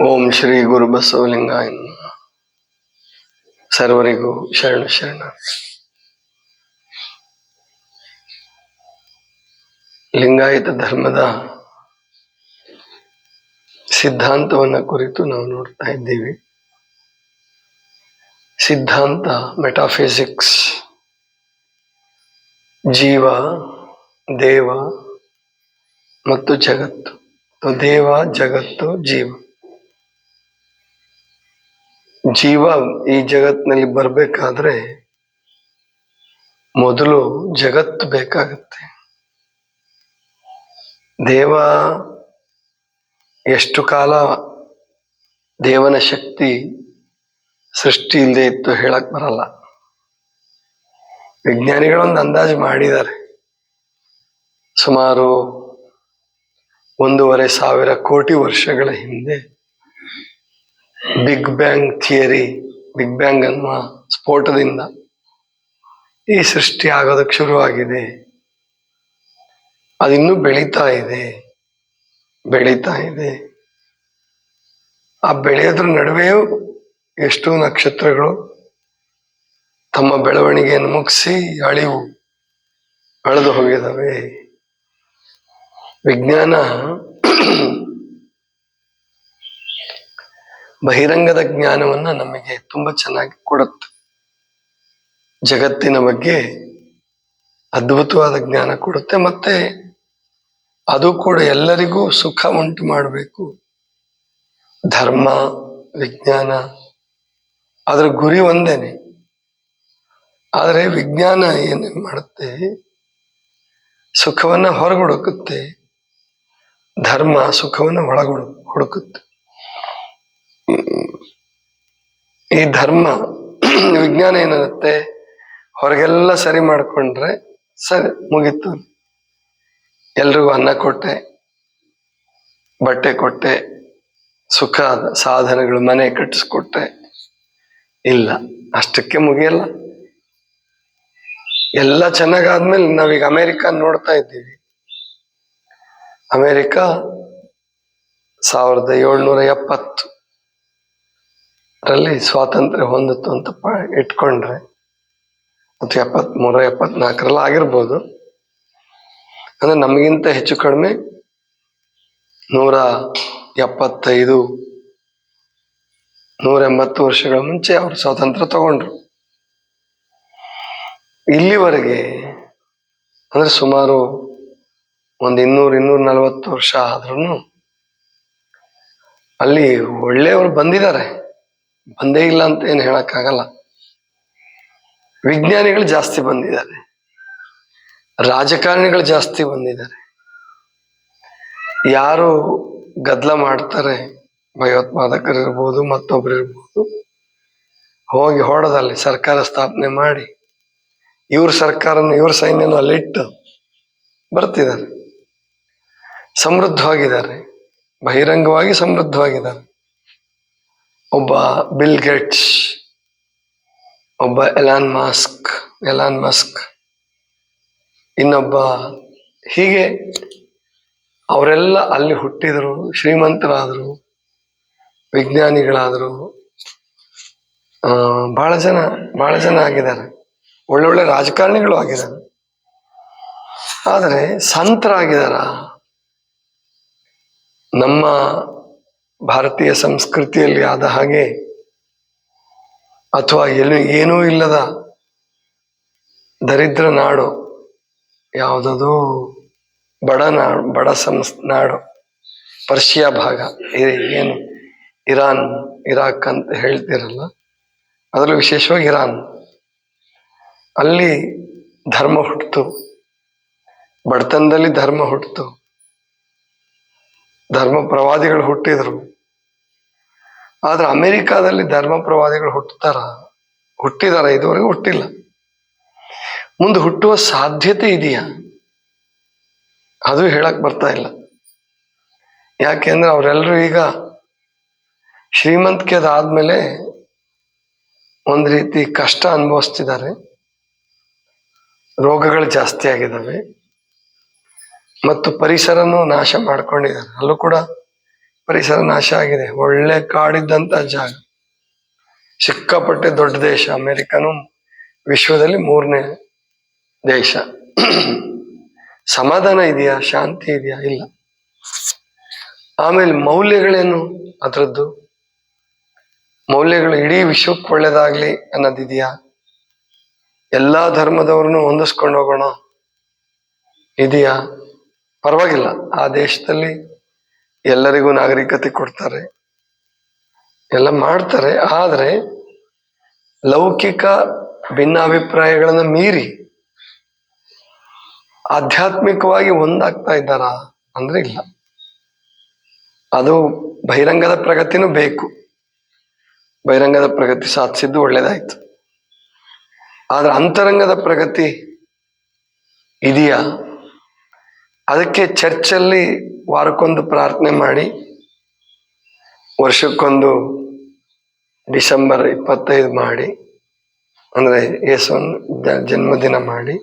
ಓಂ ಶ್ರೀ ಗುರು ಬಸವಲಿಂಗಾಯ. ಸರ್ವರಿಗೂ ಶರಣ ಶರಣ. ಲಿಂಗಾಯತ ಧರ್ಮದ ಸಿದ್ಧಾಂತವನ್ನ ಕುರಿತು ನಾವು ನೋಡ್ತಾ ಇದ್ದೀವಿ. ಸಿದ್ಧಾಂತ, ಮೆಟಾಫಿಸಿಕ್ಸ್, ಜೀವ, ದೇವ ಮತ್ತು ಜಗತ್ತು. ದೇವ, ಜಗತ್ತು, ಜೀವ. ಜೀವ ಈ ಜಗತ್ತಿನಲ್ಲಿ ಬರಬೇಕಾದ್ರೆ ಮೊದಲು ಜಗತ್ತು ಬೇಕಾಗತ್ತೆ. ದೇವ ಎಷ್ಟು ಕಾಲ ದೇವನ ಶಕ್ತಿ ಸೃಷ್ಟಿ ಇಲ್ಲದೆ ಇತ್ತು ಹೇಳಕ್ ಬರಲ್ಲ. ವಿಜ್ಞಾನಿಗಳೊಂದು ಅಂದಾಜು ಮಾಡಿದ್ದಾರೆ. ಸುಮಾರು ಒಂದೂವರೆ ಸಾವಿರ ಕೋಟಿ ವರ್ಷಗಳ ಹಿಂದೆ big bang theory big bang ಅನ್ನುವ ಸ್ಫೋಟದಿಂದ ಈ ಸೃಷ್ಟಿ ಆಗೋದಕ್ಕೆ ಶುರುವಾಗಿದೆ. ಅದಿನ್ನೂ ಬೆಳೀತಾ ಇದೆ ಬೆಳೀತಾ ಇದೆ. ಆ ಬೆಳೆಯೋದ್ರ ನಡುವೆಯೂ ಎಷ್ಟೋ ನಕ್ಷತ್ರಗಳು ತಮ್ಮ ಬೆಳವಣಿಗೆಯನ್ನು ಮುಗಿಸಿ ಅಳಿವು ಅಳೆದು ಹೋಗಿದ್ದಾವೆ. ವಿಜ್ಞಾನ ಬಹಿರಂಗದ ಜ್ಞಾನವನ್ನ ನಮಗೆ ತುಂಬಾ ಚೆನ್ನಾಗಿ ಕೊಡುತ್ತೆ. ಜಗತ್ತಿನ ಬಗ್ಗೆ ಅದ್ಭುತವಾದ ಜ್ಞಾನ ಕೊಡುತ್ತೆ ಮತ್ತೆ ಅದು ಕೂಡ ಎಲ್ಲರಿಗೂ ಸುಖ ಉಂಟು ಮಾಡಬೇಕು. ಧರ್ಮ, ವಿಜ್ಞಾನ, ಅದರ ಗುರಿ ಒಂದೇನೆ. ಆದರೆ ವಿಜ್ಞಾನ ಏನು ಮಾಡುತ್ತೆ? ಸುಖವನ್ನ ಹೊರಗುಡುಕುತ್ತೆ. ಧರ್ಮ ಸುಖವನ್ನ ಒಳಗುಡು, ಹುಡುಕುತ್ತೆ. ಈ ಧರ್ಮ, ವಿಜ್ಞಾನ ಏನಿರುತ್ತೆ, ಹೊರಗೆಲ್ಲ ಸರಿ ಮಾಡ್ಕೊಂಡ್ರೆ ಸರಿ, ಮುಗೀತು. ಎಲ್ರಿಗೂ ಅನ್ನ ಕೊಟ್ಟೆ, ಬಟ್ಟೆ ಕೊಟ್ಟೆ, ಸುಖ, ಸಾಧನಗಳು, ಮನೆ ಕಟ್ಟಿಸ್ಕೊಟ್ಟೆ. ಇಲ್ಲ, ಅಷ್ಟಕ್ಕೆ ಮುಗಿಯಲ್ಲ. ಎಲ್ಲ ಚೆನ್ನಾಗಾದ್ಮೇಲೆ ನಾವೀಗ ಅಮೇರಿಕ ನೋಡ್ತಾ ಇದ್ದೀವಿ. ಅಮೆರಿಕ ಸಾವಿರದ ಏಳ್ನೂರ ಎಪ್ಪತ್ತು. ರಲ್ಲಿ ಸ್ವಾತಂತ್ರ್ಯ ಹೊಂದಿತ್ತು ಅಂತ ಪ- ಇಟ್ಕೊಂಡ್ರೆ ಅಥವಾ ಎಪ್ಪತ್ಮೂರ ಎಪ್ಪತ್ನಾಲ್ಕರಲ್ಲಿ ಆಗಿರ್ಬೋದು. ಅಂದ್ರೆ ನಮಗಿಂತ ಹೆಚ್ಚು ಕಡಿಮೆ ನೂರ ಎಪ್ಪತ್ತೈದು, ನೂರ ಎಂಬತ್ತು ವರ್ಷಗಳ ಮುಂಚೆ ಅವರು ಸ್ವಾತಂತ್ರ್ಯ ತಗೊಂಡ್ರು. ಇಲ್ಲಿವರೆಗೆ, ಅಂದ್ರೆ ಸುಮಾರು ಒಂದು ಇನ್ನೂರು, ಇನ್ನೂರ ನಲವತ್ತು ವರ್ಷ ಆದ್ರೂ ಅಲ್ಲಿ ಒಳ್ಳೆಯವರು ಬಂದಿದ್ದಾರೆ. ಬಂದೇ ಇಲ್ಲ ಅಂತ ಏನು ಹೇಳಕ್ಕಾಗಲ್ಲ. ವಿಜ್ಞಾನಿಗಳು ಜಾಸ್ತಿ ಬಂದಿದ್ದಾರೆ. ರಾಜಕಾರಣಿಗಳು ಜಾಸ್ತಿ ಬಂದಿದ್ದಾರೆ. ಯಾರು ಗದ್ದಲ ಮಾಡ್ತಾರೆ, ಭಯೋತ್ಪಾದಕರು ಇರ್ಬೋದು, ಮತ್ತೊಬ್ರು ಇರ್ಬೋದು, ಹೋಗಿ ಹೊಡೆದಲ್ಲಿ ಸರ್ಕಾರ ಸ್ಥಾಪನೆ ಮಾಡಿ, ಇವ್ರ ಸರ್ಕಾರನ, ಇವ್ರ ಸೈನ್ಯನ ಅಲ್ಲಿಟ್ಟು ಬರ್ತಿದ್ದಾರೆ. ಸಮೃದ್ಧವಾಗಿದ್ದಾರೆ. ಬಹಿರಂಗವಾಗಿ ಸಮೃದ್ಧವಾಗಿದ್ದಾರೆ. ಒಬ್ಬ ಬಿಲ್ ಗೇಟ್ಸ್ ಒಬ್ಬ ಎಲಾನ್ ಮಾಸ್ಕ್ ಎಲಾನ್ ಮಸ್ಕ್ ಇನ್ನೊಬ್ಬ ಹೀಗೆ ಅವರೆಲ್ಲ ಅಲ್ಲಿ ಹುಟ್ಟಿದರು, ಶ್ರೀಮಂತರಾದರು, ವಿಜ್ಞಾನಿಗಳಾದರು ಬಹಳ ಜನ ಬಹಳ ಜನ ಆಗಿದ್ದಾರೆ. ಒಳ್ಳೊಳ್ಳೆ ರಾಜಕಾರಣಿಗಳು ಆಗಿದ್ದಾರೆ. ಆದರೆ ಸಂತರಾಗಿದ್ದಾರ? ನಮ್ಮ ಭಾರತೀಯ ಸಂಸ್ಕೃತಿಯಲ್ಲಿ ಆದ ಹಾಗೆ ಅಥವಾ ಎಲ್ಲಿ ಏನೂ ಇಲ್ಲದ ದರಿದ್ರ ನಾಡು, ಯಾವುದದು ಬಡ ನಾಡು ಬಡ ಸಂಸ್, ನಾಡು, ಪರ್ಷಿಯಾ ಭಾಗ ಏನು, ಇರಾನ್, ಇರಾಕ್ ಅಂತ ಹೇಳ್ತಿರಲ್ಲ, ಅದರಲ್ಲೂ ವಿಶೇಷವಾಗಿ ಇರಾನ್. ಅಲ್ಲಿ ಧರ್ಮ ಹುಟ್ಟಿತು ಬಡತನದಲ್ಲಿ ಧರ್ಮ ಹುಟ್ಟಿತು ಧರ್ಮ ಪ್ರವಾದಿಗಳು ಹುಟ್ಟಿದ್ರು. ಆದ್ರೆ ಅಮೆರಿಕಾದಲ್ಲಿ ಧರ್ಮ ಪ್ರವಾದಿಗಳು ಹುಟ್ಟುತ್ತಾರ? ಹುಟ್ಟಿದಾರ? ಇದುವರೆಗೂ ಹುಟ್ಟಿಲ್ಲ. ಮುಂದೆ ಹುಟ್ಟುವ ಸಾಧ್ಯತೆ ಇದೆಯಾ? ಅದು ಹೇಳಕ್ ಬರ್ತಾ ಇಲ್ಲ. ಯಾಕೆಂದ್ರೆ ಅವರೆಲ್ಲರೂ ಈಗ ಶ್ರೀಮಂತಿಕೆ ಅದಾದ್ಮೇಲೆ ಒಂದ್ ರೀತಿ ಕಷ್ಟ ಅನುಭವಿಸ್ತಿದ್ದಾರೆ. ರೋಗಗಳು ಜಾಸ್ತಿ ಆಗಿದ್ದಾವೆ. ಮತ್ತು ಪರಿಸರನೂ ನಾಶ ಮಾಡ್ಕೊಂಡಿದ್ದಾರೆ. ಅಲ್ಲೂ ಕೂಡ ಪರಿಸರ ನಾಶ ಆಗಿದೆ. ಒಳ್ಳೆ ಕಾಡಿದ್ದಂತ ಜಾಗ. ಸಿಕ್ಕಾಪಟ್ಟೆ ದೊಡ್ಡ ದೇಶ. ಅಮೆರಿಕನು ವಿಶ್ವದಲ್ಲಿ ಮೂರನೇ ದೇಶ. ಸಮಾಧಾನ ಇದೆಯಾ? ಶಾಂತಿ ಇದೆಯಾ? ಇಲ್ಲ. ಆಮೇಲೆ ಮೌಲ್ಯಗಳೇನು? ಅದರದ್ದು. ಮೌಲ್ಯಗಳು ಇಡೀ ವಿಶ್ವಕ್ಕೆ ಒಳ್ಳೇದಾಗ್ಲಿ ಅನ್ನೋದಿದೆಯಾ ಎಲ್ಲಾ ಧರ್ಮದವ್ರನ್ನು ಹೊಂದಿಸ್ಕೊಂಡು ಹೋಗೋಣ. ಇದೆಯಾ? ಪರವಾಗಿಲ್ಲ. ಆ ದೇಶದಲ್ಲಿ ಎಲ್ಲರಿಗೂ ನಾಗರಿಕತೆ ಕೊಡ್ತಾರೆ. ಎಲ್ಲ ಮಾಡ್ತಾರೆ, ಆದರೆ ಲೌಕಿಕ ಭಿನ್ನಾಭಿಪ್ರಾಯಗಳನ್ನ ಮೀರಿ ಆಧ್ಯಾತ್ಮಿಕವಾಗಿ ಒಂದಾಗ್ತಾ ಇದ್ದಾರಾ ಅಂದ್ರೆ ಇಲ್ಲ. ಅದು ಬಹಿರಂಗದ ಪ್ರಗತಿನೂ ಬೇಕು. ಬಹಿರಂಗದ ಪ್ರಗತಿ ಸಾಧಿಸಿದ್ದು ಒಳ್ಳೇದಾಯ್ತು. ಆದ್ರೆ ಅಂತರಂಗದ ಪ್ರಗತಿ ಇದೆಯಾ? ಅದಕ್ಕೆ ಚರ್ಚಲ್ಲಿ ವಾರಕ್ಕೊಂದು ಪ್ರಾರ್ಥನೆ ಮಾಡಿ, ವರ್ಷಕ್ಕೊಂದು ಡಿಸೆಂಬರ್ ಇಪ್ಪತ್ತೈದು ಮಾಡಿ, ಅಂದ್ರೆ ಯೇಸುವನ್ ಜನ್ಮದಿನ ಮಾಡಿ.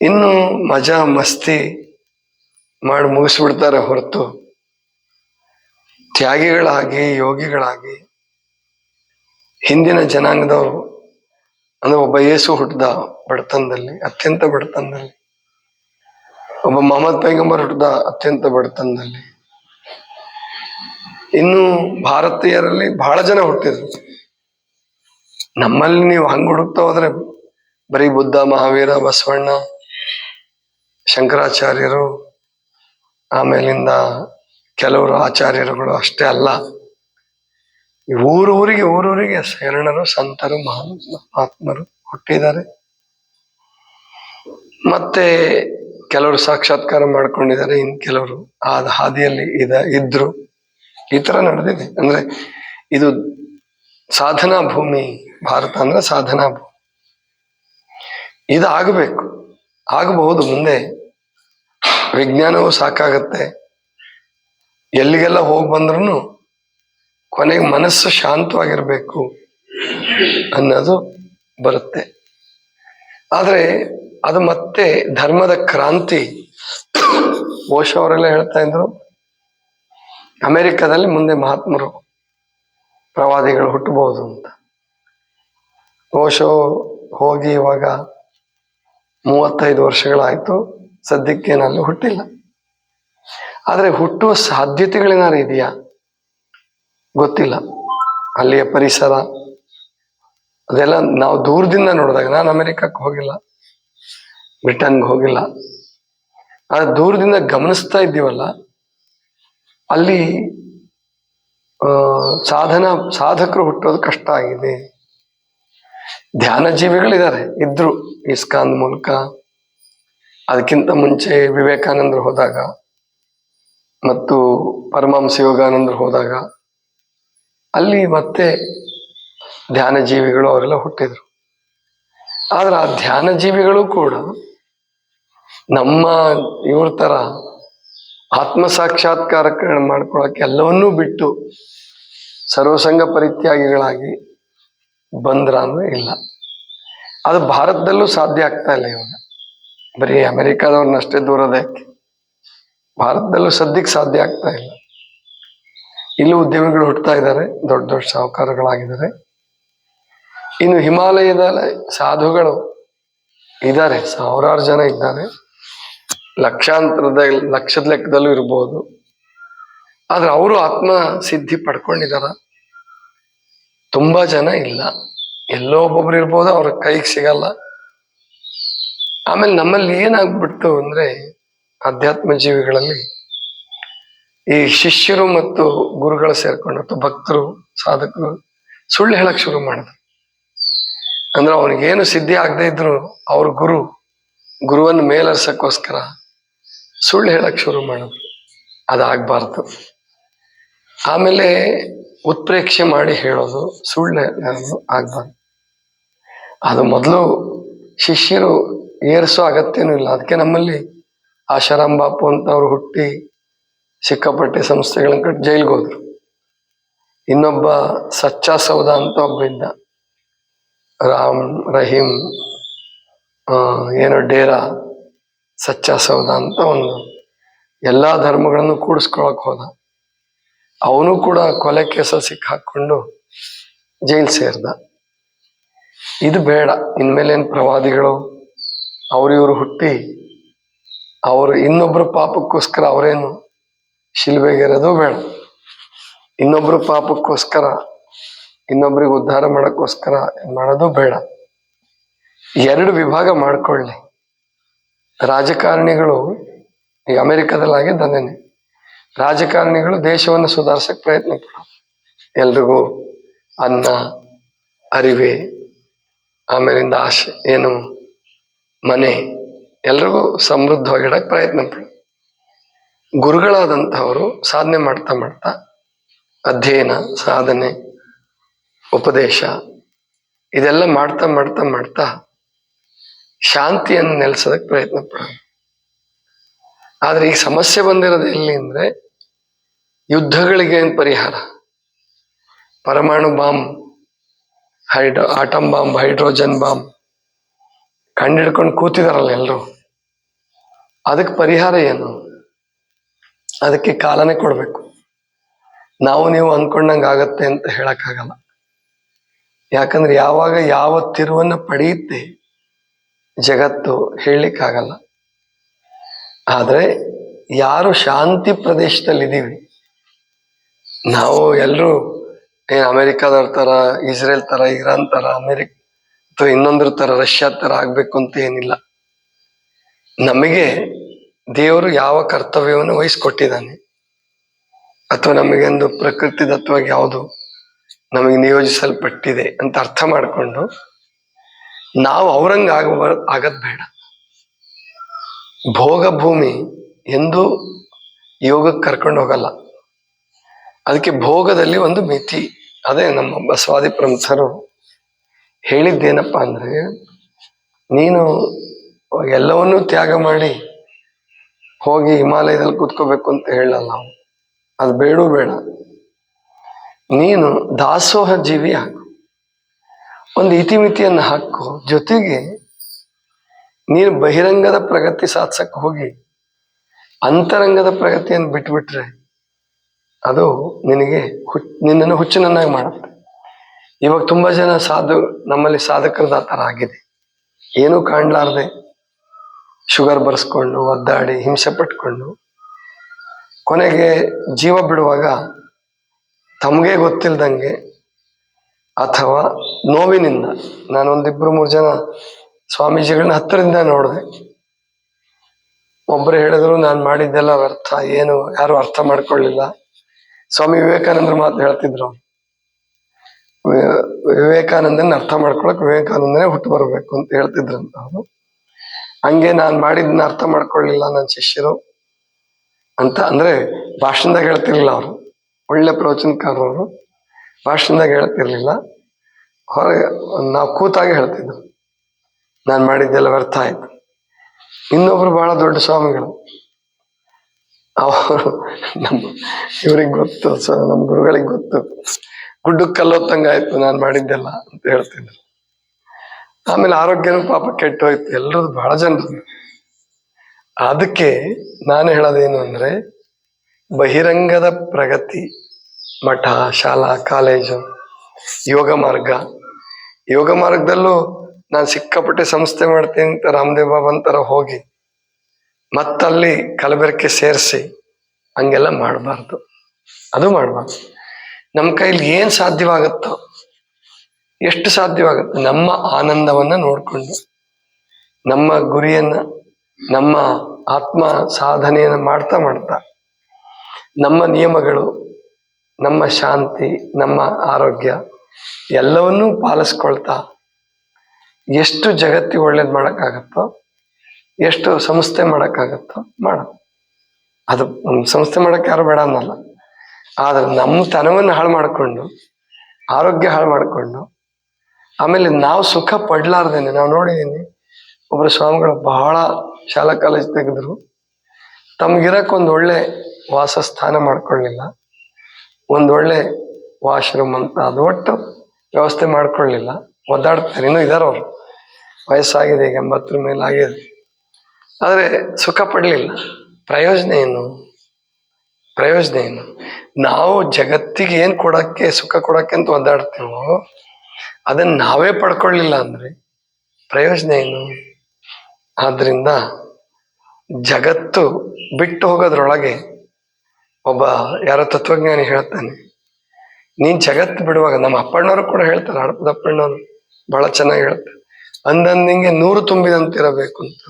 ಇನ್ನು ಮಜಾ ಮಸ್ತಿ ಮಾಡಿ ಮುಗಿಸ್ಬಿಡ್ತಾರೆ ಹೊರತು ತ್ಯಾಗಿಗಳಾಗಿ, ಯೋಗಿಗಳಾಗಿ, ಹಿಂದಿನ ಜನಾಂಗದವರು, ಅಂದ್ರೆ ಒಬ್ಬ ಯೇಸು ಹುಟ್ಟಿದ ಬಡತನದಲ್ಲಿ, ಅತ್ಯಂತ ಬಡತನದಲ್ಲಿ. ಒಬ್ಬ ಮೊಹಮ್ಮದ್ ಪೈಗಂಬರ್ ಹುಟ್ಟಿದ ಅತ್ಯಂತ ಬಡತನದಲ್ಲಿ ಇನ್ನು ಭಾರತೀಯರಲ್ಲಿ ಬಹಳ ಜನ ಹುಟ್ಟಿದ್ರು. ನಮ್ಮಲ್ಲಿ ನೀವು ಹಂಗ ಹುಡುಕ್ತಾ ಹೋದ್ರೆ ಬರೀ ಬುದ್ಧ, ಮಹಾವೀರ, ಬಸವಣ್ಣ, ಶಂಕರಾಚಾರ್ಯರು, ಆಮೇಲಿಂದ ಕೆಲವರು ಆಚಾರ್ಯರುಗಳು ಅಷ್ಟೇ ಅಲ್ಲ. ಊರೂರಿಗೆ ಊರೂರಿಗೆ ಶರಣರು, ಸಂತರು, ಮಹಾತ್ಮರು ಹುಟ್ಟಿದ್ದಾರೆ. ಮತ್ತೆ ಕೆಲವರು ಸಾಕ್ಷಾತ್ಕಾರ ಮಾಡ್ಕೊಂಡಿದ್ದಾರೆ, ಇನ್ ಕೆಲವರು ಆ ಹಾದಿಯಲ್ಲಿ ಇದ, ಇದ್ರು. ಈ ತರ ನಡೆದಿದೆ. ಅಂದ್ರೆ ಇದು ಸಾಧನಾ ಭೂಮಿ, ಭಾರತ ಅಂದ್ರೆ ಸಾಧನಾ ಭೂಮಿ. ಇದು ಆಗಬೇಕು ಆಗಬಹುದು ಮುಂದೆ. ವಿಜ್ಞಾನವು ಸಾಕಾಗತ್ತೆ. ಎಲ್ಲಿಗೆಲ್ಲ ಹೋಗಿ ಬಂದ್ರು ಕೊನೆಗೆ ಮನಸ್ಸು ಶಾಂತವಾಗಿರ್ಬೇಕು ಅನ್ನೋದು ಬರುತ್ತೆ. ಆದ್ರೆ ಅದು ಮತ್ತೆ ಧರ್ಮದ ಕ್ರಾಂತಿ. ಓಶೋ ಅವರೆಲ್ಲ ಹೇಳ್ತಾ ಇದ್ರು, ಅಮೆರಿಕದಲ್ಲಿ ಮುಂದೆ ಮಹಾತ್ಮರು, ಪ್ರವಾದಿಗಳು ಹುಟ್ಟಬಹುದು ಅಂತ. ಓಶೋ ಹೋಗಿ ಇವಾಗ ಮೂವತ್ತೈದು ವರ್ಷಗಳಾಯ್ತು ನಾನು ಹುಟ್ಟಿಲ್ಲ. ಆದರೆ ಹುಟ್ಟುವ ಸಾಧ್ಯತೆಗಳೇನಾರು ಇದೆಯಾ? ಗೊತ್ತಿಲ್ಲ. ಅಲ್ಲಿಯ ಪರಿಸರ, ಅದೆಲ್ಲ ನಾವು ದೂರದಿಂದ ನೋಡಿದಾಗ, ನಾನು ಅಮೆರಿಕಕ್ಕೆ ಹೋಗಿಲ್ಲ. ಬ್ರಿಟನ್ಗೆ ಹೋಗಿಲ್ಲ. ಆದ್ರೆ ದೂರದಿಂದ ಗಮನಿಸ್ತಾ ಇದ್ದೀವಲ್ಲ, ಅಲ್ಲಿ ಸಾಧನ, ಸಾಧಕರು ಹುಟ್ಟೋದು ಕಷ್ಟ ಆಗಿದೆ. ಧ್ಯಾನ ಜೀವಿಗಳಿದ್ದಾರೆ, ಇದ್ರು ಇಸ್ಕಾನ್ ಮೂಲಕ. ಅದಕ್ಕಿಂತ ಮುಂಚೆ ವಿವೇಕಾನಂದರು ಹೋದಾಗ, ಮತ್ತು ಪರಮಹಂಸ ಯೋಗಾನಂದರು ಹೋದಾಗ, ಅಲ್ಲಿ ಮತ್ತೆ ಧ್ಯಾನ ಜೀವಿಗಳು ಅವರೆಲ್ಲ ಹುಟ್ಟಿದ್ರು. ಆದ್ರೆ ಆ ಧ್ಯಾನ ಜೀವಿಗಳು ಕೂಡ ನಮ್ಮ ಇವ್ರ ತರ ಆತ್ಮ ಸಾಕ್ಷಾತ್ಕಾರ ಮಾಡ್ಕೊಳಕ್ಕೆ ಎಲ್ಲವನ್ನೂ ಬಿಟ್ಟು ಸರ್ವಸಂಗ ಪರಿತ್ಯಾಗಿಗಳಾಗಿ ಬಂದ್ರ ಅಂದ್ರೆ ಇಲ್ಲ. ಅದು ಭಾರತದಲ್ಲೂ ಸಾಧ್ಯ ಆಗ್ತಾ ಇಲ್ಲ ಇವಾಗ. ಬರೀ ಅಮೆರಿಕಾದವ್ರನ್ನಷ್ಟೇ ದೂರದ ಭಾರತದಲ್ಲೂ ಸದ್ಯಕ್ಕೆ ಸಾಧ್ಯ ಆಗ್ತಾ ಇಲ್ಲ. ಇಲ್ಲೂ ಉದ್ಯಮಿಗಳು ಹುಟ್ಟುತ್ತಾ ಇದ್ದಾರೆ, ದೊಡ್ಡ ದೊಡ್ಡ ಸಾಹುಕಾರಗಳಾಗಿದ್ದಾರೆ. ಇನ್ನು ಹಿಮಾಲಯದ ಸಾಧುಗಳು ಇದ್ದಾರೆ, ಸಾವಿರಾರು ಜನ ಇದ್ದಾರೆ. ಲಕ್ಷಾಂತರದ ಲಕ್ಷದ ಲೆಕ್ಕದಲ್ಲೂ ಇರ್ಬೋದು. ಆದ್ರೆ ಅವರು ಆತ್ಮ ಸಿದ್ಧಿ ಪಡ್ಕೊಂಡಿದಾರ. ತುಂಬಾ ಜನ ಇಲ್ಲ. ಎಲ್ಲೋ ಒಬ್ಬೊಬ್ರು ಇರ್ಬೋದು, ಅವ್ರ ಕೈಗೆ ಸಿಗಲ್ಲ. ಆಮೇಲೆ ನಮ್ಮಲ್ಲಿ ಏನಾಗ್ಬಿಡ್ತು ಅಂದ್ರೆ ಅಧ್ಯಾತ್ಮ ಜೀವಿಗಳಲ್ಲಿ ಈ ಶಿಷ್ಯರು ಮತ್ತು ಗುರುಗಳು ಸೇರ್ಕೊಂಡು ಅಥವಾ ಭಕ್ತರು, ಸಾಧಕರು ಸುಳ್ಳು ಹೇಳಕ್ ಶುರು ಮಾಡಿದ್ರು. ಅಂದ್ರೆ ಅವನಿಗೇನು ಸಿದ್ಧಿ ಆಗದೆ ಇದ್ರು ಅವ್ರ ಗುರು, ಗುರುವನ್ನು ಮೇಲರ್ಸಕ್ಕೋಸ್ಕರ ಸುಳ್ಳು ಹೇಳಕ್ ಶುರು ಮಾಡೋದು ಅದಾಗಬಾರ್ದು. ಆಮೇಲೆ ಉತ್ಪ್ರೇಕ್ಷೆ ಮಾಡಿ ಹೇಳೋದು ಸುಳ್ಳು ಹೇಳೋದು ಆಗ್ಬಾರ್ದು. ಅದು ಮೊದಲು ಶಿಷ್ಯರು ಏರಿಸೋ ಅಗತ್ಯನೂ ಇಲ್ಲ. ಅದಕ್ಕೆ ನಮ್ಮಲ್ಲಿ ಆಶಾರಾಮ್ ಬಾಪು ಅಂತ ಹುಟ್ಟಿ ಸಿಕ್ಕಾಪಟ್ಟೆ ಸಂಸ್ಥೆಗಳನ್ನ ಕಟ್ಟಿ ಜೈಲ್ಗೆ ಹೋದ್ರು. ಇನ್ನೊಬ್ಬ ಸಚ್ಚಾ ಸೌದ ಅಂತ ಒಬ್ಬ ಇದ್ದ ರಾಮ್, ರಹೀಂ ಏನೋ ಡೇರಾ. ಸಚ್ಚಾ ಸೌಧ ಅಂತ ಒಂದು ಎಲ್ಲಾ ಧರ್ಮಗಳನ್ನು ಕೂಡಿಸ್ಕೊಳಕ್ ಹೋದ. ಅವನು ಕೂಡ ಕೊಲೆ ಕೇಸ ಸಿಕ್ಕಾಕೊಂಡು ಜೈಲ್ ಸೇರ್ದ. ಇದು ಬೇಡ, ಇನ್ಮೇಲೇನು ಪ್ರವಾದಿಗಳು ಅವರಿವರು ಹುಟ್ಟಿ ಅವರು ಇನ್ನೊಬ್ರ ಪಾಪಕ್ಕೋಸ್ಕರ ಅವರೇನು ಶಿಲ್ಬೆಗೇರೋದು ಬೇಡ. ಇನ್ನೊಬ್ರ ಪಾಪಕ್ಕೋಸ್ಕರ, ಇನ್ನೊಬ್ರಿಗೆ ಉದ್ಧಾರ ಮಾಡಕ್ಕೋಸ್ಕರ ಮಾಡೋದು ಬೇಡ. ಎರಡು ವಿಭಾಗ ಮಾಡ್ಕೊಳ್ಳಿ. ರಾಜಕಾರಣಿಗಳು ಈ ಅಮೆರಿಕದಲ್ಲಿ ಆಗಿದ್ದು ರಾಜಕಾರಣಿಗಳು ದೇಶವನ್ನು ಸುಧಾರಿಸಕ್ಕೆ ಪ್ರಯತ್ನ ಪಡೋದು ಎಲ್ರಿಗೂ ಅನ್ನ, ಅರಿವೆ, ಆಮೇಲಿಂದ ಆಶೆ ಏನು, ಮನೆ, ಎಲ್ರಿಗೂ ಸಮೃದ್ಧವಾಗಿಡಕ್ಕೆ ಪ್ರಯತ್ನ ಪಡೋದು ಗುರುಗಳಾದಂಥವರು ಸಾಧನೆ ಮಾಡ್ತಾ ಮಾಡ್ತಾ ಅಧ್ಯಯನ, ಸಾಧನೆ, ಉಪದೇಶ, ಇದೆಲ್ಲ ಮಾಡ್ತಾ ಮಾಡ್ತಾ ಮಾಡ್ತಾ ಶಾಂತಿಯನ್ನು ನೆಲೆಸೋದಕ್ಕೆ ಪ್ರಯತ್ನ ಪಡೋಣ. ಆದ್ರೆ ಈ ಸಮಸ್ಯೆ ಬಂದಿರೋದು ಎಲ್ಲಿ ಅಂದ್ರೆ ಯುದ್ಧಗಳಿಗೆ ಏನು ಪರಿಹಾರ? ಪರಮಾಣು bomb, hydro, atom bomb, hydrogen bomb ಕಂಡಿಡ್ಕೊಂಡು ಕೂತಿದಾರಲ್ಲ ಎಲ್ರು. ಅದಕ್ಕೆ ಪರಿಹಾರ ಏನು? ಅದಕ್ಕೆ ಕಾಲನೇ ಕೊಡಬೇಕು. ನಾವು ನೀವು ಅಂದ್ಕೊಂಡಂಗೆ ಆಗತ್ತೆ ಅಂತ ಹೇಳಕ್ಕಾಗಲ್ಲ. ಯಾಕಂದ್ರೆ ಯಾವಾಗ ಯಾವ ತಿರುವನ್ನ ಪಡೆಯುತ್ತೆ ಜಗತ್ತು ಹೇಳಲಿಕ್ಕಾಗಲ್ಲ. ಆದರೆ ಯಾರು ಶಾಂತಿ ಪ್ರದೇಶದಲ್ಲಿದ್ದೀವಿ, ನಾವು ಎಲ್ಲರೂ ಏನು ಅಮೇರಿಕಾದವ್ರ ತರ, ಇಸ್ರೇಲ್ ಥರ ಇರಾನ್ ಥರ ಅಮೆರಿಕ ಅಥವಾ ಇನ್ನೊಂದ್ರ ತರ, ರಷ್ಯಾ ಥರ ಆಗಬೇಕು ಅಂತ ಏನಿಲ್ಲ. ನಮಗೆ ದೇವರು ಯಾವ ಕರ್ತವ್ಯವನ್ನು ವಹಿಸ್ಕೊಟ್ಟಿದ್ದಾನೆ, ಅಥವಾ ನಮಗೊಂದು ಪ್ರಕೃತಿ ದತ್ತವಾಗಿ ಯಾವುದು ನಮಗೆ ನಿಯೋಜಿಸಲ್ಪಟ್ಟಿದೆ ಅಂತ ಅರ್ಥ ಮಾಡಿಕೊಂಡು ನಾವು ಅವರಂಗ ಆಗ ಆಗದ್ ಬೇಡ ಭೋಗ ಭೂಮಿ ಎಂದು ಯೋಗಕ್ಕೆ ಕರ್ಕೊಂಡು ಹೋಗಲ್ಲ. ಅದಕ್ಕೆ ಭೋಗದಲ್ಲಿ ಒಂದು ಮಿತಿ. ಅದೇ ನಮ್ಮ ಬಸವಾದಿ ಪ್ರಮುಖರು ಹೇಳಿದ್ದೇನಪ್ಪ ಅಂದ್ರೆ, ನೀನು ಎಲ್ಲವನ್ನೂ ತ್ಯಾಗ ಮಾಡಿ ಹೋಗಿ ಹಿಮಾಲಯದಲ್ಲಿ ಕೂತ್ಕೋಬೇಕು ಅಂತ ಹೇಳಲ್ಲ ಅದು ಬೇಡೂ ಬೇಡ. ನೀನು ದಾಸೋಹ ಜೀವಿ ಆಗು ಒಂದು ಇತಿಮಿತಿಯನ್ನು ಹಾಕು. ಜೊತೆಗೆ ನೀನು ಬಹಿರಂಗದ ಪ್ರಗತಿ ಸಾಧಿಸಕ್ಕೆ ಹೋಗಿ ಅಂತರಂಗದ ಪ್ರಗತಿಯನ್ನು ಬಿಟ್ಬಿಟ್ರೆ ಅದು ನಿನಗೆ ಹುಚ್ ನಿನ್ನನ್ನು ಹುಚ್ಚನನ್ನಾಗಿ ಮಾಡುತ್ತೆ. ಇವಾಗ ತುಂಬ ಜನ ಸಾಧು, ನಮ್ಮಲ್ಲಿ ಸಾಧಕರದ ಆ ಥರ ಆಗಿದೆ. ಏನೂ ಕಾಣ್ಲಾರ್ದೆ ಶುಗರ್ ಬರ್ಸ್ಕೊಂಡು, ಒದ್ದಾಡಿ, ಹಿಂಸೆ ಪಟ್ಕೊಂಡು, ಕೊನೆಗೆ ಜೀವ ಬಿಡುವಾಗ ತಮಗೆ ಗೊತ್ತಿಲ್ದಂಗೆ ಅಥವಾ ನೋವಿನಿಂದ. ನಾನು ಒಂದಿಬ್ರು ಮೂರು ಜನ ಸ್ವಾಮೀಜಿಗಳನ್ನ ಹತ್ತಿರದಿಂದ ನೋಡಿದೆ. ಒಬ್ಬರು ಹೇಳಿದ್ರು, ನಾನು ಮಾಡಿದ್ದೆಲ್ಲ ವ್ಯರ್ಥ, ಏನು, ಯಾರು ಅರ್ಥ ಮಾಡ್ಕೊಳ್ಳಿಲ್ಲ. ಸ್ವಾಮಿ ವಿವೇಕಾನಂದರು ಮಾತು ಹೇಳ್ತಿದ್ರು. ವಿವೇಕಾನಂದನ ಅರ್ಥ ಮಾಡ್ಕೊಳಕ್ ವಿವೇಕಾನಂದನೇ ಹುಟ್ಟು ಬರಬೇಕು ಅಂತ ಹೇಳ್ತಿದ್ರಂತ ಅವರು. ಹಂಗೆ ನಾನು ಮಾಡಿದ್ನ ಅರ್ಥ ಮಾಡ್ಕೊಳ್ಳಿಲ್ಲ ನನ್ನ ಶಿಷ್ಯರು. ಅಂತ, ಅಂದ್ರೆ ಭಾಷಣದಾಗ ಹೇಳ್ತಿರ್ಲಿಲ್ಲ ಅವರು. ಒಳ್ಳೆ ಪ್ರವಚನಕಾರರು ಭಾಷಣದಾಗ ಹೇಳ್ತಿರ್ಲಿಲ್ಲ. ಹೊರಗೆ ನಾವು ಕೂತಾಗೆ ಹೇಳ್ತಿದ್ದು ನಾನು ಮಾಡಿದ್ದೆಲ್ಲ ವ್ಯರ್ಥ ಆಯ್ತು. ಇನ್ನೊಬ್ರು ಬಹಳ ದೊಡ್ಡ ಸ್ವಾಮಿಗಳು. ಅವರು ನಮ್ಮ ಇವ್ರಿಗೆ ಗೊತ್ತು, ಸೊ, ನಮ್ಮ ಗುರುಗಳಿಗೆ ಗೊತ್ತು. ಗುಡ್ಡಕ್ಕೆ ಕಲ್ಲೊತ್ತಂಗ ಆಯ್ತು, ನಾನು ಮಾಡಿದ್ದೆಲ್ಲ ಅಂತ ಹೇಳ್ತಿದ್ರು. ಆಮೇಲೆ ಆರೋಗ್ಯನೂ ಪಾಪ ಕೆಟ್ಟು ಹೋಯ್ತು. ಎಲ್ಲರದು ಬಹಳ ಜನರು. ಅದಕ್ಕೆ ನಾನು ಹೇಳೋದೇನು ಅಂದ್ರೆ, ಬಹಿರಂಗದ ಪ್ರಗತಿ ಮಠ, ಶಾಲಾ, ಕಾಲೇಜು ಯೋಗ ಮಾರ್ಗ. ಯೋಗ ಮಾರ್ಗದಲ್ಲೂ ನಾನು ಸಿಕ್ಕಾಪಟ್ಟೆ ಸಂಸ್ಥೆ ಮಾಡ್ತೀನಿ ಅಂತ ರಾಮದೇವ್ ಬಾಬಾ ಅಂತರ ಹೋಗಿ ಮತ್ತಲ್ಲಿ ಕಲಬೆರಕೆ ಸೇರಿಸಿ ಹಂಗೆಲ್ಲ ಮಾಡಬಾರ್ದು. ಅದು ಮಾಡಬಾರ್ದು. ನಮ್ಮ ಕೈಲಿ ಏನು ಸಾಧ್ಯವಾಗುತ್ತೋ, ಎಷ್ಟು ಸಾಧ್ಯವಾಗುತ್ತೆ ನಮ್ಮ ಆನಂದವನ್ನ ನೋಡಿಕೊಂಡು, ನಮ್ಮ ಗುರಿಯನ್ನ, ನಮ್ಮ ಆತ್ಮ ಸಾಧನೆಯನ್ನ ಮಾಡ್ತಾ ಮಾಡ್ತಾ, ನಮ್ಮ ನಿಯಮಗಳು ನಮ್ಮ ಶಾಂತಿ, ನಮ್ಮ ಆರೋಗ್ಯ ಎಲ್ಲವನ್ನೂ ಪಾಲಿಸ್ಕೊಳ್ತಾ ಎಷ್ಟು ಜಗತ್ತಿಗೆ ಒಳ್ಳೇದು ಮಾಡೋಕ್ಕಾಗತ್ತೋ, ಎಷ್ಟು ಸಂಸ್ಥೆ ಮಾಡೋಕ್ಕಾಗತ್ತೋ ಮಾಡ ಅದು ಸಂಸ್ಥೆ ಮಾಡೋಕ್ಕೆ ಯಾರು ಬೇಡ ಅನ್ನಲ್ಲ. ಆದರೆ ನಮ್ಮ ತನವನ್ನು ಹಾಳು ಮಾಡಿಕೊಂಡು, ಆರೋಗ್ಯ ಹಾಳು ಮಾಡಿಕೊಂಡು, ಆಮೇಲೆ ನಾವು ಸುಖ ಪಡ್ಲಾರ್ದೇನೆ, ನಾವು ನೋಡಿದ್ದೀನಿ ಒಬ್ಬರು ಸ್ವಾಮಿಗಳು ಬಹಳ ಶಾಲಾ ಕಾಲೇಜ್ ತೆಗೆದ್ರು ತಮಗಿರೋಕ್ಕೊಂದು ಒಳ್ಳೆ ವಾಸಸ್ಥಾನ ಮಾಡ್ಕೊಳ್ಳಿಲ್ಲ ಒಂದ್ ಒಳ್ಳೆ ವಾಶ್ರೂಮ್ ಅಂತ. ಅದು ಒಟ್ಟು ವ್ಯವಸ್ಥೆ ಮಾಡ್ಕೊಳ್ಳಿಲ್ಲ. ಒದ್ದಾಡ್ತಾರೆ. ಇನ್ನೂ ಇದಾರ ಅವರು. ವಯಸ್ಸಾಗಿದೆ, ಈಗ ಎಂಬತ್ತರ ಮೇಲೆ ಆಗಿದೆ. ಆದರೆ ಸುಖ ಪಡಲಿಲ್ಲ. ಪ್ರಯೋಜನ ಏನು? ಪ್ರಯೋಜನ ಏನು? ನಾವು ಜಗತ್ತಿಗೆ ಏನು ಕೊಡೋಕ್ಕೆ, ಸುಖ ಕೊಡೋಕ್ಕೆ ಅಂತ ಒದ್ದಾಡ್ತೇವೋ, ಅದನ್ನು ನಾವೇ ಪಡ್ಕೊಳ್ಳಿಲ್ಲ ಅಂದರೆ ಪ್ರಯೋಜನ ಏನು? ಆದ್ದರಿಂದ ಜಗತ್ತು ಬಿಟ್ಟು ಹೋಗೋದ್ರೊಳಗೆ ಒಬ್ಬ ಯಾರೋ ತತ್ವಜ್ಞಾನಿ ಹೇಳ್ತಾನೆ, ನೀನ್ ಜಗತ್ ಬಿಡುವಾಗ ನಮ್ಮ ಅಪ್ಪಣ್ಣವರು ಕೂಡ ಹೇಳ್ತಾರೆ ಹಡಪದ ಅಪ್ಪಣ್ಣವರು ಬಹಳ ಚೆನ್ನಾಗಿ ಹೇಳ್ತಾರೆ. ಅಂದಂದಿಂಗೆ ನೂರು ತುಂಬಿದಂತಿರಬೇಕು ಅಂತ.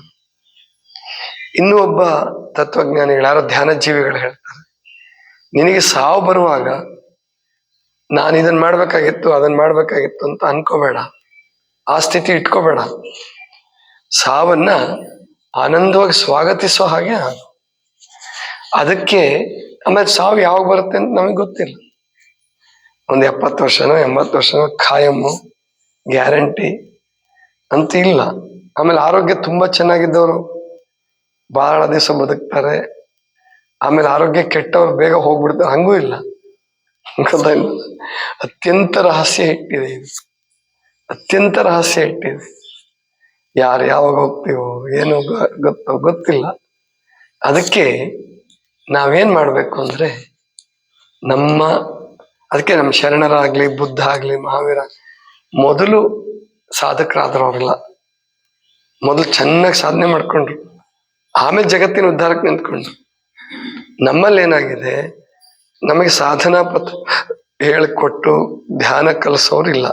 ಇನ್ನೂ ಒಬ್ಬ ತತ್ವಜ್ಞಾನಿಗಳು ಯಾರೋ ಧ್ಯಾನ ಜೀವಿಗಳು ಹೇಳ್ತಾರೆ, ನಿನಗೆ ಸಾವು ಬರುವಾಗ ನಾನು ಇದನ್ನ ಮಾಡ್ಬೇಕಾಗಿತ್ತು ಅದನ್ನ ಮಾಡ್ಬೇಕಾಗಿತ್ತು ಅಂತ ಅನ್ಕೋಬೇಡ. ಆ ಸ್ಥಿತಿ ಇಟ್ಕೋಬೇಡ. ಸಾವನ್ನ ಆನಂದವಾಗಿ ಸ್ವಾಗತಿಸೋ ಹಾಗೆ ಅದಕ್ಕೆ ಆಮೇಲೆ ಸಾವು ಯಾವಾಗ ಬರುತ್ತೆ ಅಂತ ನಮಗೆ ಗೊತ್ತಿಲ್ಲ. ಒಂದು ಎಪ್ಪತ್ತು ವರ್ಷನೋ, ಎಂಬತ್ತು ವರ್ಷನೋ ಖಾಯಮ್ಮು, ಗ್ಯಾರಂಟಿ ಅಂತ ಇಲ್ಲ. ಆಮೇಲೆ ಆರೋಗ್ಯ ತುಂಬಾ ಚೆನ್ನಾಗಿದ್ದವರು ಬಹಳ ದಿವಸ ಬದುಕ್ತಾರೆ. ಆಮೇಲೆ ಆರೋಗ್ಯ ಕೆಟ್ಟವ್ರು ಬೇಗ ಹೋಗ್ಬಿಡ್ತಾರೆ. ಹಂಗೂ ಇಲ್ಲ. ಅತ್ಯಂತ ರಹಸ್ಯ ಇಟ್ಟಿದೆ ಇದು. ಅತ್ಯಂತ ರಹಸ್ಯ ಇಟ್ಟಿದೆ. ಯಾರು ಯಾವಾಗ ಹೋಗ್ತೀವೋ, ಏನು ಗೊತ್ತೋ, ಗೊತ್ತಿಲ್ಲ. ಅದಕ್ಕೆ ನಾವೇನ್ ಮಾಡ್ಬೇಕು ಅಂದ್ರೆ ನಮ್ಮ, ಅದಕ್ಕೆ ನಮ್ಮ ಶರಣರಾಗ್ಲಿ, ಬುದ್ಧ ಆಗ್ಲಿ, ಮಹಾವೀರ ಮೊದಲು ಸಾಧಕರಾದ್ರವ್ರಲ್ಲ ಮೊದಲು ಚೆನ್ನಾಗಿ ಸಾಧನೆ ಮಾಡ್ಕೊಂಡ್ರು. ಆಮೇಲೆ ಜಗತ್ತಿನ ಉದ್ಧಾರಕ್ಕೆ ನಿಂತ್ಕೊಂಡ್ರು. ನಮ್ಮಲ್ಲಿ ಏನಾಗಿದೆ, ನಮಗೆ ಸಾಧನಾ ಪತ್ ಹೇಳಿಕೊಟ್ಟು ಧ್ಯಾನ ಕಲಿಸೋರಿಲ್ಲ.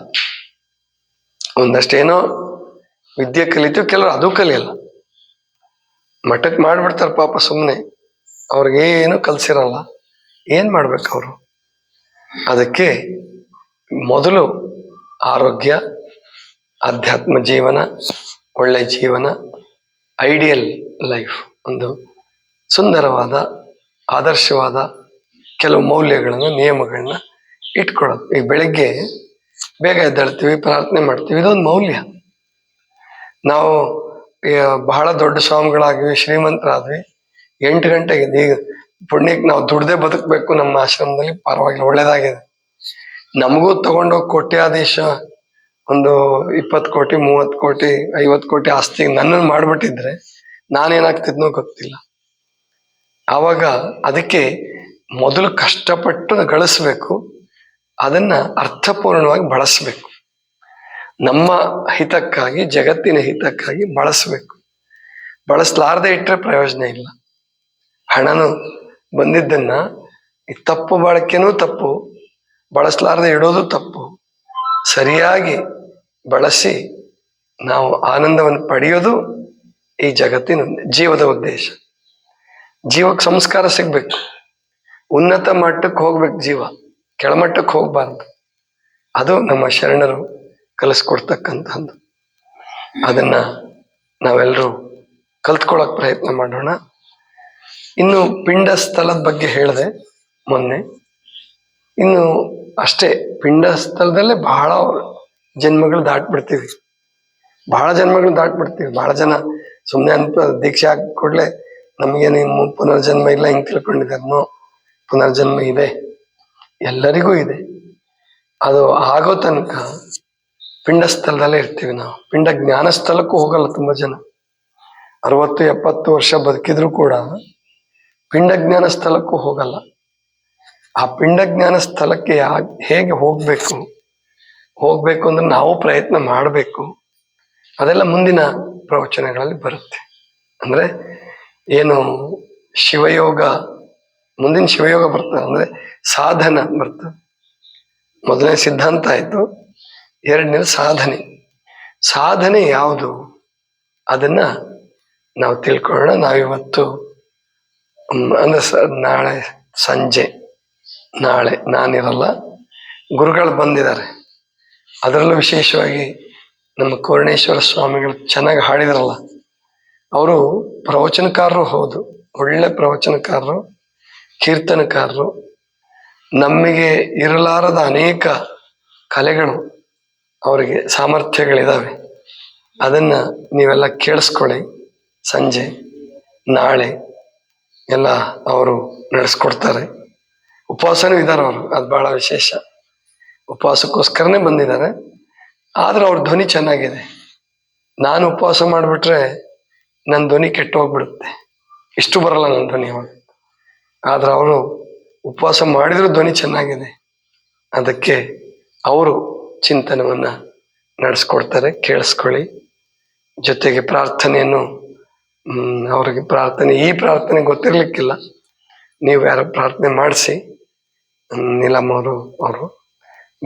ಒಂದಷ್ಟೇನೋ ವಿದ್ಯೆ ಕಲಿತೀವಿ, ಕೆಲವರು ಅದು ಕಲಿಯಲ್ಲ. ಮಠಕ್ಕೆ ಮಾಡ್ಬಿಡ್ತಾರೆ ಪಾಪ ಸುಮ್ಮನೆ ಅವ್ರಿಗೇನು ಕಲ್ಸಿರಲ್ಲ. ಏನು ಮಾಡ್ಬೇಕು ಅವರು? ಅದಕ್ಕೆ ಮೊದಲು ಆರೋಗ್ಯ, ಆಧ್ಯಾತ್ಮ ಜೀವನ, ಒಳ್ಳೆ ಜೀವನ, ಐಡಿಯಲ್ ಲೈಫ್ ಒಂದು ಸುಂದರವಾದ, ಆದರ್ಶವಾದ ಕೆಲವು ಮೌಲ್ಯಗಳನ್ನು, ನಿಯಮಗಳನ್ನ ಇಟ್ಕೊಳ್ಳೋದು. ಈಗ ಬೆಳಿಗ್ಗೆ ಬೇಗ ಎದ್ದೇಳ್ತೀವಿ, ಪ್ರಾರ್ಥನೆ ಮಾಡ್ತೀವಿ. ಇದೊಂದು ಮೌಲ್ಯ. ನಾವು ಬಹಳ ದೊಡ್ಡ ಸ್ವಾಮಿಗಳಾಗ್ವಿ ಶ್ರೀಮಂತರಾದ್ವಿ. ಎಂಟು ಗಂಟೆಗೆ ಈಗ ಪುಣ್ಯಕ್ಕೆ ನಾವು ದುಡ್ದೇ ಬದುಕಬೇಕು ನಮ್ಮ ಆಶ್ರಮದಲ್ಲಿ. ಪರವಾಗಿಲ್ಲ, ಒಳ್ಳೇದಾಗಿದೆ. ನಮಗೂ ತಗೊಂಡೋಗಿ ಕೋಟ್ಯಾಧೀಶ ಒಂದು ಇಪ್ಪತ್ತು ಕೋಟಿ, ಮೂವತ್ತು ಕೋಟಿ, ಐವತ್ತು ಕೋಟಿ ಆಸ್ತಿ ನನ್ನನ್ನು ಮಾಡ್ಬಿಟ್ಟಿದ್ರೆ ನಾನೇನಾಗ್ತಿದ್ನೋ ಗೊತ್ತಿಲ್ಲ. ಆವಾಗ ಅದಕ್ಕೆ ಮೊದಲು ಕಷ್ಟಪಟ್ಟು ಗಳಿಸ್ಬೇಕು. ಅದನ್ನ ಅರ್ಥಪೂರ್ಣವಾಗಿ ಬಳಸ್ಬೇಕು. ನಮ್ಮ ಹಿತಕ್ಕಾಗಿ, ಜಗತ್ತಿನ ಹಿತಕ್ಕಾಗಿ ಬಳಸಬೇಕು. ಬಳಸಲಾರದೆ ಇಟ್ಟರೆ ಪ್ರಯೋಜನ ಇಲ್ಲ. ಹಣನು ಬಂದಿದ್ದನ್ನ ಈ ತಪ್ಪು ಬಳಕೆನೂ ತಪ್ಪು, ಬಳಸಲಾರದೆ ಇಡೋದು ತಪ್ಪು. ಸರಿಯಾಗಿ ಬಳಸಿ ನಾವು ಆನಂದವನ್ನು ಪಡೆಯೋದು ಈ ಜಗತ್ತಿನ ಜೀವದ ಉದ್ದೇಶ. ಜೀವಕ್ಕೆ ಸಂಸ್ಕಾರ ಸಿಗ್ಬೇಕು. ಉನ್ನತ ಮಟ್ಟಕ್ಕೆ ಹೋಗ್ಬೇಕು ಜೀವ. ಕೆಳಮಟ್ಟಕ್ಕೆ ಹೋಗ್ಬಾರ್ದು. ಅದು ನಮ್ಮ ಶರಣರು ಕಲಿಸ್ಕೊಡ್ತಕ್ಕಂಥದ್ದು ಅದನ್ನ ನಾವೆಲ್ಲರೂ ಕಲ್ತ್ಕೊಳ್ಳೋಕೆ ಪ್ರಯತ್ನ ಮಾಡೋಣ. ಇನ್ನು ಪಿಂಡ ಸ್ಥಳದ ಬಗ್ಗೆ ಹೇಳಿದೆ ಮೊನ್ನೆ. ಇನ್ನು ಅಷ್ಟೇ ಪಿಂಡ ಸ್ಥಳದಲ್ಲೇ ಬಹಳ ಜನ್ಮಗಳು ದಾಟ್ಬಿಡ್ತೀವಿ. ಬಹಳ ಜನ್ಮಗಳು ದಾಟ್ಬಿಡ್ತೀವಿ. ಬಹಳ ಜನ ಸುಮ್ಮನೆ ಅಂತ ದೀಕ್ಷೆ ಹಾಕಿ ಕೂಡಲೇ ನಮಗೇನು ಪುನರ್ಜನ್ಮ ಇಲ್ಲ ಹಿಂಗೆ ತಿಳ್ಕೊಂಡಿದ್ದಾರೆ. ನೋ, ಪುನರ್ಜನ್ಮ ಇದೆ. ಎಲ್ಲರಿಗೂ ಇದೆ. ಅದು ಆಗೋ ತನಕ ಪಿಂಡ ಸ್ಥಳದಲ್ಲೇ ಇರ್ತೀವಿ ನಾವು. ಪಿಂಡ ಜ್ಞಾನ ಸ್ಥಳಕ್ಕೂ ಹೋಗಲ್ಲ ತುಂಬಾ ಜನ. ಅರವತ್ತು ಎಪ್ಪತ್ತು ವರ್ಷ ಬದುಕಿದ್ರು ಕೂಡ ಪಿಂಡ ಜ್ಞಾನ ಸ್ಥಳಕ್ಕೂ ಹೋಗಲ್ಲ. ಆ ಪಿಂಡಜ್ಞಾನ ಸ್ಥಳಕ್ಕೆ ಹೇಗೆ ಹೋಗ್ಬೇಕು? ಹೋಗ್ಬೇಕು ಅಂದ್ರೆ ನಾವು ಪ್ರಯತ್ನ ಮಾಡಬೇಕು. ಅದೆಲ್ಲ ಮುಂದಿನ ಪ್ರವಚನಗಳಲ್ಲಿ ಬರುತ್ತೆ. ಅಂದ್ರೆ ಏನು ಶಿವಯೋಗ, ಮುಂದಿನ ಶಿವಯೋಗ ಬರ್ತದೆ. ಅಂದ್ರೆ ಸಾಧನ ಬರ್ತದೆ. ಮೊದಲನೇ ಸಿದ್ಧಾಂತ ಆಯ್ತು. ಎರಡನೇದು ಸಾಧನೆ. ಸಾಧನೆ ಯಾವುದು? ಅದನ್ನ ನಾವು ತಿಳ್ಕೊಳ್ಳೋಣ. ನಾವಿವತ್ತು ಅಂದ್ರೆ ನಾಳೆ ಸಂಜೆ, ನಾಳೆ ನಾನಿರಲ್ಲ. ಗುರುಗಳು ಬಂದಿದ್ದಾರೆ. ಅದರಲ್ಲೂ ವಿಶೇಷವಾಗಿ ನಮ್ಮ ಕೋರಣೇಶ್ವರ ಸ್ವಾಮಿಗಳು ಚೆನ್ನಾಗಿ ಹಾಡಿದ್ರಲ್ಲ. ಅವರು ಪ್ರವಚನಕಾರರು ಹೌದು. ಒಳ್ಳೆ ಪ್ರವಚನಕಾರರು, ಕೀರ್ತನಕಾರರು. ನಮಗೆ ಇರಲಾರದ ಅನೇಕ ಕಲೆಗಳು ಅವರಿಗೆ ಸಾಮರ್ಥ್ಯಗಳಿದ್ದಾವೆ ಅದನ್ನು ನೀವೆಲ್ಲ ಕೇಳಿಸ್ಕೊಳ್ಳಿ. ಸಂಜೆ, ನಾಳೆ ಎಲ್ಲ ಅವರು ನಡೆಸ್ಕೊಡ್ತಾರೆ. ಉಪವಾಸನೂ ಇದ್ದಾರೆ ಅವರು, ಅದು ಬಹಳ ವಿಶೇಷ. ಉಪವಾಸಕ್ಕೋಸ್ಕರನೇ ಬಂದಿದ್ದಾರೆ. ಆದ್ರೆ ಅವ್ರ ಧ್ವನಿ ಚೆನ್ನಾಗಿದೆ. ನಾನು ಉಪವಾಸ ಮಾಡಿಬಿಟ್ರೆ ನನ್ನ ಧ್ವನಿ ಕೆಟ್ಟು ಹೋಗ್ಬಿಡುತ್ತೆ ಇಷ್ಟು ಬರಲ್ಲ ನನ್ನ ಧ್ವನಿ ಅವರು ಆದ್ರೆ ಅವರು ಉಪವಾಸ ಮಾಡಿದ್ರು ಧ್ವನಿ ಚೆನ್ನಾಗಿದೆ. ಅದಕ್ಕೆ ಅವರು ಚಿಂತನವನ್ನ ನಡೆಸ್ಕೊಡ್ತಾರೆ, ಕೇಳಿಸ್ಕೊಳ್ಳಿ. ಜೊತೆಗೆ ಪ್ರಾರ್ಥನೆಯನ್ನು ಅವ್ರಿಗೆ ಪ್ರಾರ್ಥನೆ, ಈ ಪ್ರಾರ್ಥನೆ ಗೊತ್ತಿರ್ಲಿಕ್ಕಿಲ್ಲ. ನೀವು ಯಾರು ಪ್ರಾರ್ಥನೆ ಮಾಡಿಸಿ ನೀಲಮ್ಮ ಅವರು. ಅವರು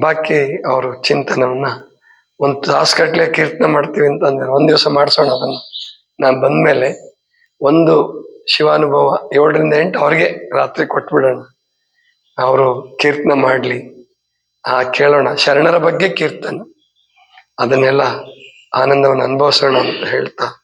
ಬಾಕಿ ಅವರು ಚಿಂತನವನ್ನ ಒಂದು ತಾಸುಗಟ್ಲೆ ಕೀರ್ತನೆ ಮಾಡ್ತೀವಿ ಅಂತಂದ್ರೆ ಒಂದ್ ದಿವಸ ಮಾಡಿಸೋಣ ಅದನ್ನು. ನಾನು ಬಂದ್ಮೇಲೆ ಒಂದು ಶಿವಾನುಭವ ಏಳರಿಂದ ಎಂಟು ಅವ್ರಿಗೆ ರಾತ್ರಿ ಕೊಟ್ಬಿಡೋಣ. ಅವರು ಕೀರ್ತನೆ ಮಾಡಲಿ. ಆ, ಕೇಳೋಣ. ಶರಣರ ಬಗ್ಗೆ ಕೀರ್ತನೆ. ಅದನ್ನೆಲ್ಲ ಆನಂದವನ್ನು ಅನುಭವಿಸೋಣ ಅಂತ ಹೇಳ್ತಾ